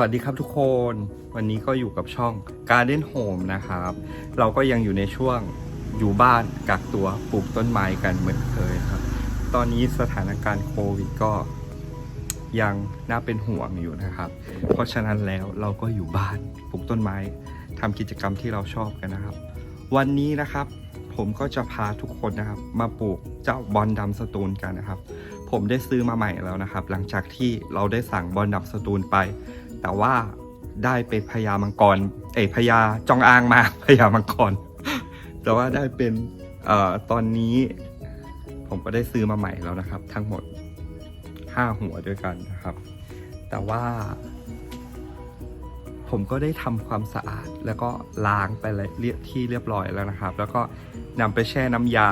สวัสดีครับทุกคน วันนี้ก็อยู่กับช่อง Garden Home นะครับ เราก็ยังอยู่ในช่วงอยู่บ้านกักตัวปลูกต้นไม้กันเหมือนเคยครับ ตอนนี้สถานการณ์โควิดก็ยังน่าเป็นห่วงอยู่นะครับ เพราะฉะนั้นแล้วเราก็อยู่บ้านปลูกต้นไม้ทำกิจกรรมที่เราชอบกันนะครับ วันนี้นะครับผมก็จะพาทุกคนนะครับมาปลูกเจ้าบอลดำสตูลกันนะครับ ผมได้ซื้อมาใหม่แล้วนะครับ หลังจากที่เราได้สั่งบอลดำสตูลไป แต่ว่าได้เป็นพญามังกร เอยพญาจองอางมาพญามังกร แต่ว่าได้เป็นเอ่อตอนนี้ ผมก็ได้ซื้อมาใหม่แล้วนะครับ ทั้งหมด5หัวด้วยกันนะครับ แต่ว่า ผมก็ได้ทำความสะอาดแล้วก็ล้างไปเลยเรียบที่เรียบร้อยแล้วนะครับ แล้วก็นำไปแช่น้ำยา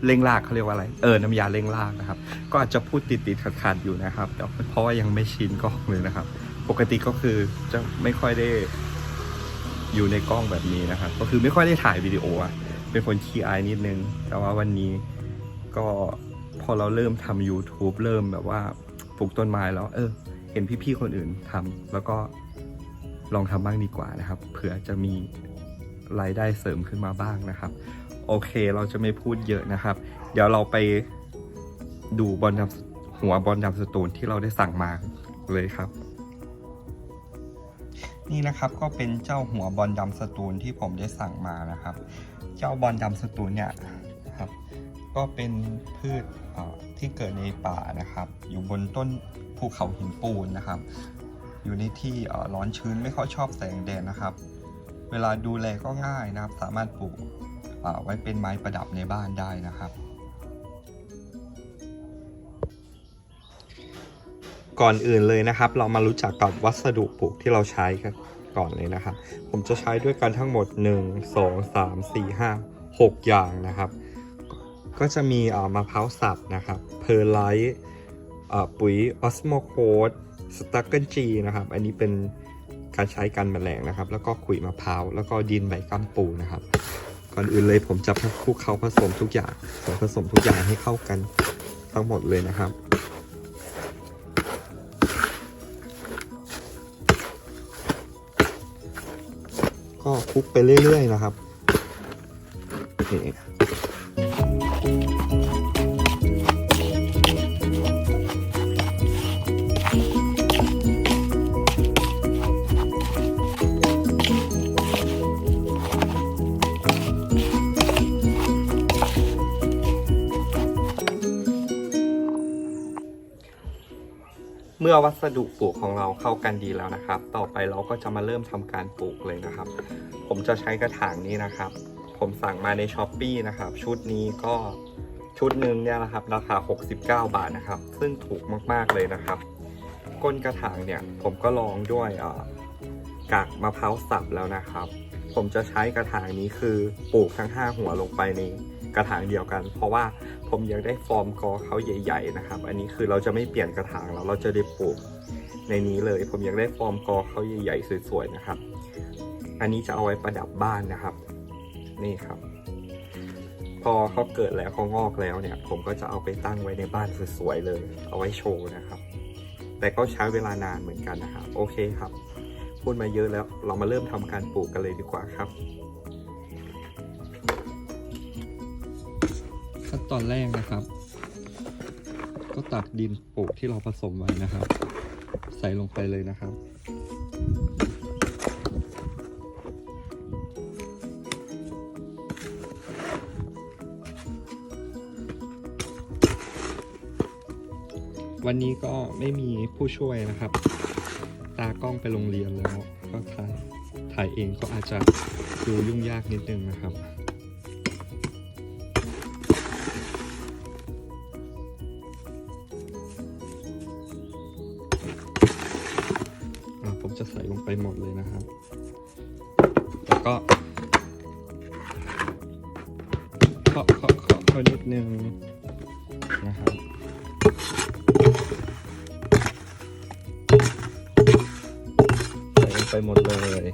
เอ่อเร่งรากเขาเรียกว่าอะไร เออ น้ำยาเร่งรากนะครับ ก็อาจจะพูดติดติดขัดขัดๆอยู่นะครับแต่เพราะว่ายังไม่ชินกล้องเลยนะครับ ปกติก็คือจะไม่ค่อยได้อยู่ในกล้องแบบนี้นะครับ ก็คือไม่ค่อยได้ถ่ายวิดีโออะเป็นคนขี้อายนิดนึง แต่ว่าวันนี้ก็พอเราเริ่มทำ YouTube เริ่มแบบว่าปลูกต้นไม้แล้ว เออ เห็นพี่ๆคนอื่นทำแล้วก็ลองทำบ้างดีกว่านะครับ เผื่อจะมีรายได้เสริมขึ้นมาบ้างนะครับ โอเคเราจะไม่พูดเยอะนะครับ เดี๋ยวเราไปดูบอลดำหัวบอลดำสตูนที่เราได้สั่งมาเลยครับ นี่นะครับก็เป็นเจ้าหัวบอลดำสตูนที่ผมได้สั่งมานะครับ เจ้าบอลดำสตูนเนี่ยครับก็เป็นพืชที่เกิดในป่านะครับ อยู่บนต้นภูเขาหินปูนนะครับ อยู่ในที่ร้อนชื้นไม่ค่อยชอบแสงแดดนะครับ เวลาดูแลก็ง่ายนะครับ สามารถปลูก ไว้เป็นไม้ประดับในบ้านได้นะครับก่อนอื่นเลยนะครับ เรามารู้จักกับวัสดุปลูกที่เราใช้กันก่อนเลยนะครับ ผมจะใช้ด้วยกันทั้งหมด 1 2 3 4 5 6 อย่างนะครับ ก็จะมีมะพร้าวสับนะครับเพอร์ไลท์ปุ๋ยออสโมโคดสตั๊กเกิลจีนะครับ อันนี้เป็นการใช้กันแมลงนะครับ แล้วก็ขุยมะพร้าวแล้วก็ดินใบกัมปูนะครับ ก่อนอื่นเลยผมจะคลุกเขาผสมทุกอย่างส่วนผสมทุกอย่างให้เข้ากันทั้งหมดเลยนะครับก็คลุกไปเรื่อยๆนะครับนี่ เมื่อวัสดุปลูกของเราเข้ากันดีแล้วนะครับ ต่อไปเราก็จะมาเริ่มทำการปลูกเลยนะครับ ผมจะใช้กระถางนี้นะครับ ผมสั่งมาในช้อปปีนะครับ ชุดนี้ก็ชุดหนึ่งเนี่ยนะครับ ราคา 69 บาทนะครับ ซึ่งถูกมากๆเลยนะครับ ก้นกระถางเนี่ยผมก็ลองด้วยกากมะพร้าวสับแล้วนะครับ ผมจะใช้กระถางนี้คือปลูกทั้ง 5 หัวลงไปใน กระถางเดียวกัน เพราะว่าผมอยากได้ฟอร์มกอเขาใหญ่ ๆ นะครับ อันนี้คือเราจะไม่เปลี่ยนกระถางแล้วเราจะได้ปลูกในนี้เลย ผมอยากได้ฟอร์มกอเขาใหญ่ๆสวยๆนะครับ อันนี้จะเอาไว้ประดับบ้านนะครับ นี่ครับ พอเขาเกิดแล้วเขางอกแล้วเนี่ย ผมก็จะเอาไปตั้งไว้ในบ้านสวยๆเลย เอาไว้โชว์นะครับ แต่ก็ใช้เวลานานเหมือนกันนะครับ โอเคครับ พูดมาเยอะแล้วเรามาเริ่มทำการปลูกกันเลยดีกว่าครับ ขั้นตอนแรกนะครับ ก็ตักดินปลูกที่เราผสมไว้นะครับ ใส่ลงไปเลยนะครับวันนี้ก็ไม่มีผู้ช่วยนะครับ ตากล้องไปโรงเรียนแล้ว ก็ถ่ายถ่ายเองก็อาจจะดูยุ่งยากนิดนึงนะครับ ลงไปหมดเลยนะครับ แล้วก็เคาะเคาะเคาะนิดนึงนะครับใส่ลงไปหมดเลย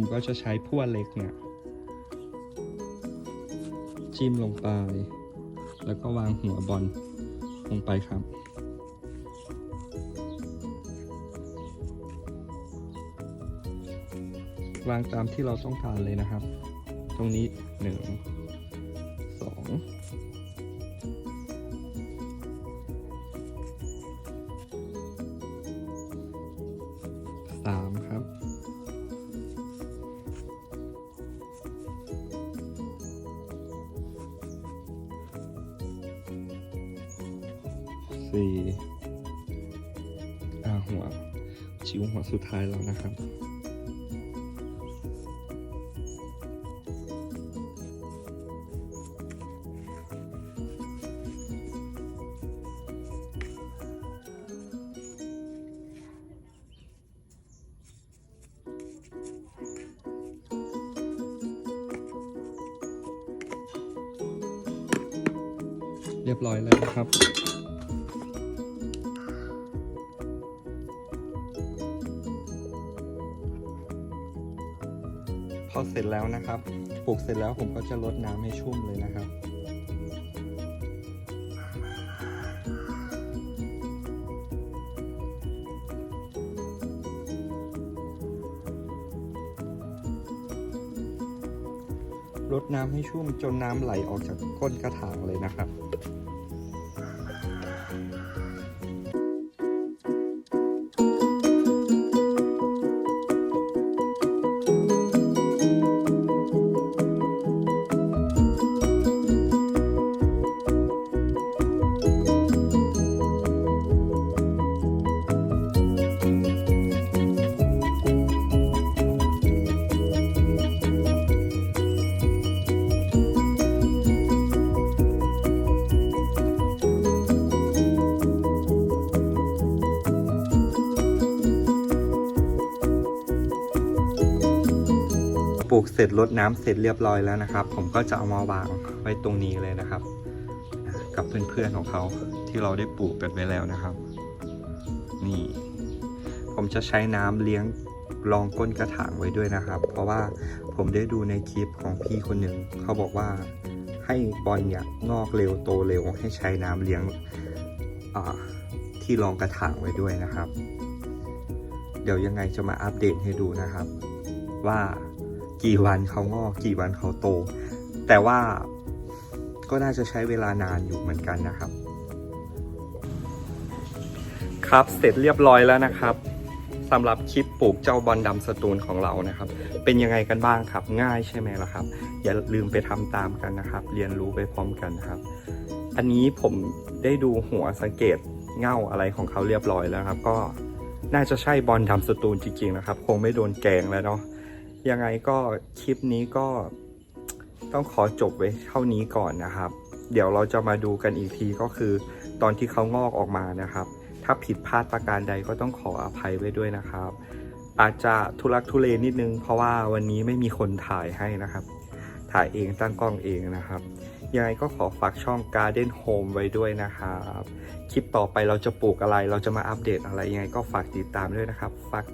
ผมก็จะใช้พั่วเล็กเนี่ย จิ้มลงไป แล้วก็วางหัวบอลลงไปครับ วางตามที่เราต้องการเลยนะครับ ตรงนี้หนึ่งสองสาม หัวชิวหัวสุดท้ายแล้วนะครับเรียบร้อยแล้วนะครับ พอเสร็จแล้วนะครับปลูกเสร็จแล้วผมก็จะรดน้ำให้ชุ่มเลยนะครับ รดน้ำให้ชุ่มจนน้ำไหลออกจากก้นกระถางเลยนะครับ ปลูกเสร็จรดน้ำเสร็จเรียบร้อยแล้วนะครับ ผมก็จะเอามาวางไว้ตรงนี้เลยนะครับ กับเพื่อนๆของเขาที่เราได้ปลูกกันไว้แล้วนะครับ นี่ ผมจะใช้น้ำเลี้ยงรองก้นกระถางไว้ด้วยนะครับ เพราะว่าผมได้ดูในคลิปของพี่คนหนึ่งเขาบอกว่าให้บอลเนี่ยงอกเร็วโตเร็วให้ใช้น้ำเลี้ยงที่รองกระถางไว้ด้วยนะครับ เดี๋ยวยังไงจะมาอัปเดตให้ดูนะครับ ว่า กี่วันเขางอกกี่วันเขาโต แต่ว่าก็น่าจะใช้เวลานานอยู่เหมือนกันนะครับ ครับเสร็จเรียบร้อยแล้วนะครับสำหรับคลิปปลูกเจ้าบอลดำสตูลของเรานะครับ เป็นยังไงกันบ้างครับ ง่ายใช่ไหมล่ะครับ อย่าลืมไปทำตามกันนะครับ เรียนรู้ไปพร้อมกันนะครับ อันนี้ผมได้ดูหัวสังเกตเง่าอะไรของเขาเรียบร้อยแล้วครับ ก็น่าจะใช่บอลดำสตูลจริงๆนะครับ คงไม่โดนแกงแล้วเนาะ ยังไงก็คลิปนี้ก็ต้องขอจบไว้เท่านี้ก่อนนะครับ เดี๋ยวเราจะมาดูกันอีกทีก็คือ ตอนที่เขางอกออกมานะครับ ถ้าผิดพลาดประการใดก็ต้องขออภัยไว้ด้วยนะครับ อาจจะทุลักทุเลนิดนึง เพราะว่าวันนี้ไม่มีคนถ่ายให้นะครับ ถ่ายเองตั้งกล้องเองนะครับ ยังไงก็ขอฝากช่อง Garden Home ไว้ด้วยนะครับ คลิปต่อไปเราจะปลูกอะไร เราจะมาอัปเดตอะไรยังไงก็ฝากติดตามด้วยนะครับ ฝาก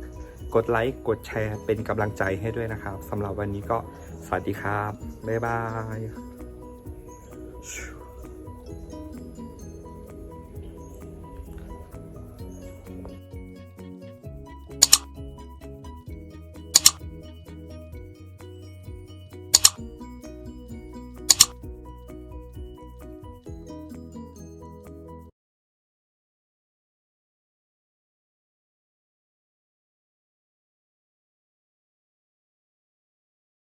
กดไลค์ กดแชร์ เป็นกำลังใจให้ด้วยนะครับสำหรับวันนี้ก็สวัสดีครับ บ๊ายบาย